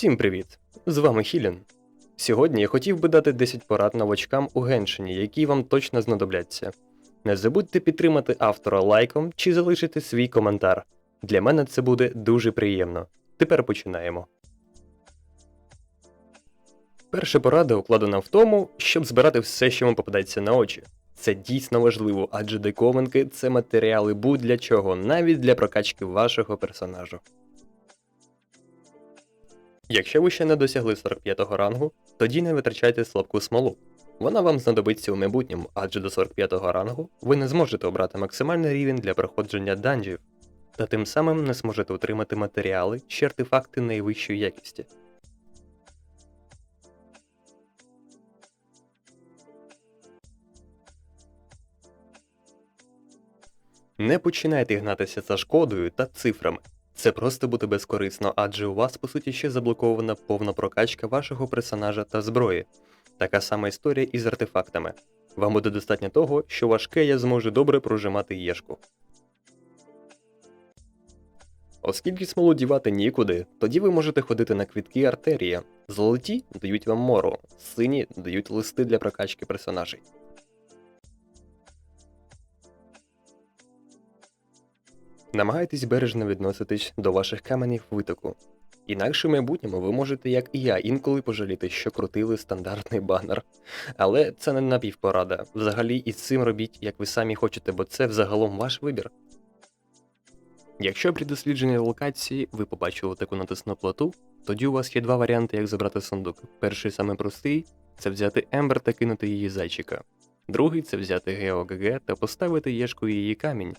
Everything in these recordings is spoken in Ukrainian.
Всім привіт! З вами Хілін. Сьогодні я хотів би дати 10 порад новачкам у Геншині, які вам точно знадобляться. Не забудьте підтримати автора лайком чи залишити свій коментар. Для мене це буде дуже приємно. Тепер починаємо. Перша порада укладена в тому, щоб збирати все, що вам попадається на очі. Це дійсно важливо, адже диковинки це матеріали будь-для чого, навіть для прокачки вашого персонажу. Якщо ви ще не досягли 45-го рангу, тоді не витрачайте слабку смолу. Вона вам знадобиться у майбутньому, адже до 45-го рангу ви не зможете обрати максимальний рівень для проходження данжів, та тим самим не зможете отримати матеріали чи артефакти найвищої якості. Не починайте гнатися за шкодою та цифрами. Це просто буде безкорисно, адже у вас по суті ще заблокована повна прокачка вашого персонажа та зброї. Така сама історія і з артефактами. Вам буде достатньо того, що ваш Кея зможе добре прожимати єшку. Оскільки смолу дівати нікуди, тоді ви можете ходити на квітки артерія. Золоті дають вам мору, сині дають листи для прокачки персонажей. Намагайтесь бережно відноситись до ваших каменів витоку. Інакше в майбутньому ви можете, як і я, інколи пожаліти, що крутили стандартний банер. Але це не напівпорада. Взагалі і з цим робіть, як ви самі хочете, бо це взагалом ваш вибір. Якщо при дослідженні локації ви побачили таку натисну плату, тоді у вас є два варіанти, як забрати сундук. Перший саме простий це взяти Ембер та кинути її зайчика. Другий це взяти Гео ГГ та поставити єшку її камінь.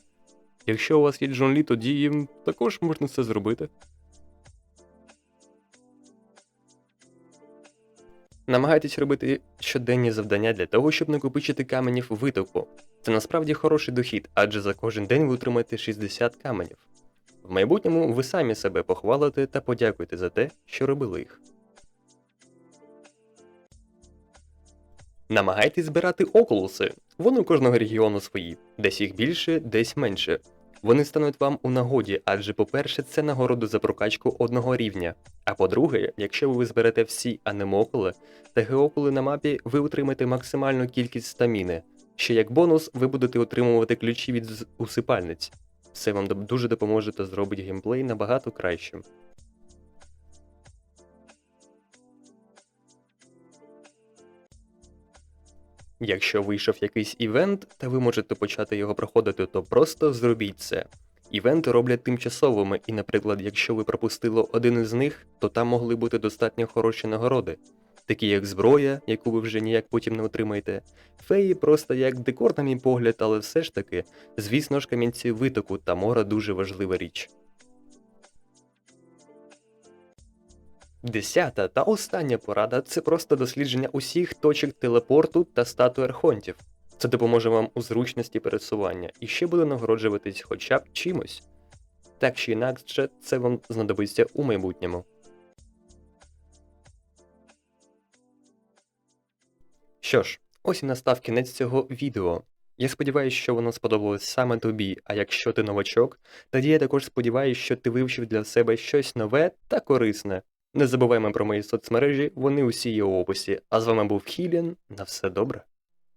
Якщо у вас є Джон тоді їм також можна це зробити. Намагайтесь робити щоденні завдання для того, щоб накопичити каменів витоку. Це насправді хороший дохід, адже за кожен день ви отримаєте 60 каменів. В майбутньому ви самі себе похвалите та подякуєте за те, що робили їх. Намагайтесь збирати окулуси. Вони у кожного регіону свої, десь їх більше, десь менше. Вони стануть вам у нагоді, адже, по-перше, це нагорода за прокачку одного рівня. А по-друге, якщо ви зберете всі анемокули та геокули на мапі, ви отримаєте максимальну кількість стаміни. Ще як бонус, ви будете отримувати ключі від усипальниць. Це вам дуже допоможе та зробить геймплей набагато кращим. Якщо вийшов якийсь івент, та ви можете почати його проходити, то просто зробіть це. Івенти роблять тимчасовими, і, наприклад, якщо ви пропустили один із них, то там могли бути достатньо хороші нагороди, такі як зброя, яку ви вже ніяк потім не отримаєте. Феї просто як декор, на мій погляд, але все ж таки, звісно ж, камінці витоку та мора дуже важлива річ. Десята та остання порада це просто дослідження усіх точок телепорту та статуй архонтів. Це допоможе вам у зручності пересування і ще буде нагороджуватись хоча б чимось. Так чи інакше, це вам знадобиться у майбутньому. Що ж, ось і настав кінець цього відео. Я сподіваюся, що воно сподобалось саме тобі, а якщо ти новачок, тоді я також сподіваюся, що ти вивчив для себе щось нове та корисне. Не забуваймо про мої соцмережі, вони усі є у описі. А з вами був Хілін. На все добре.